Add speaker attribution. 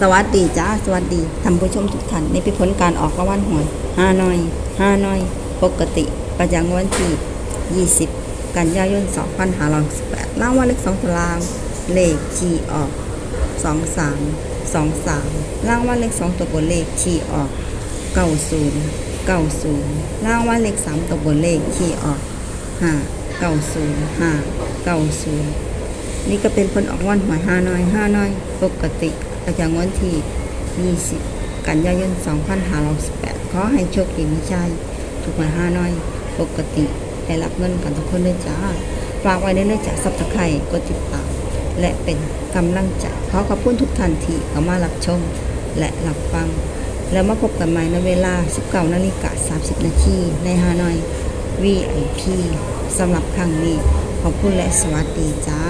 Speaker 1: สวัสดีจ้าสวัสดีท่านผู้ชมทุกท่านนี่เป็นการออกรางวัลหวยห้าน้อยห้าน้อย ปกติประจำวันที่ 20 กันยายน 2518รางวัลเลข2ตาราง เลขที่ออก 23 23รางวัลเลข2ตัวบนเลขที่ออก 90 90รางวัลเลข3ตัวบนเลขที่ออก 5 90 5 90นี่ก็เป็นผลออกวันหวยห้าน้อยห้าน้อย ปกติ ประจำวันที่ 20 กันยายน 2518ขอให้โชคดีมีชัยถูกหวยห้าน้อย ปกติได้รับเงินกันทุกคนเลยจ้า ฝากไว้ในเรื่องจากซับสไครต์กดติดตาม และเป็นกำลังใจขอขอบคุณทุกท่านที่เข้ามารับชม และรับฟัง แล้วมาพบกันใหม่ในเวลา 19นาฬิกา30 นาทีในฮานอย VIP สำหรับครั้งนี้ขอบคุณและสวัสดีจ้า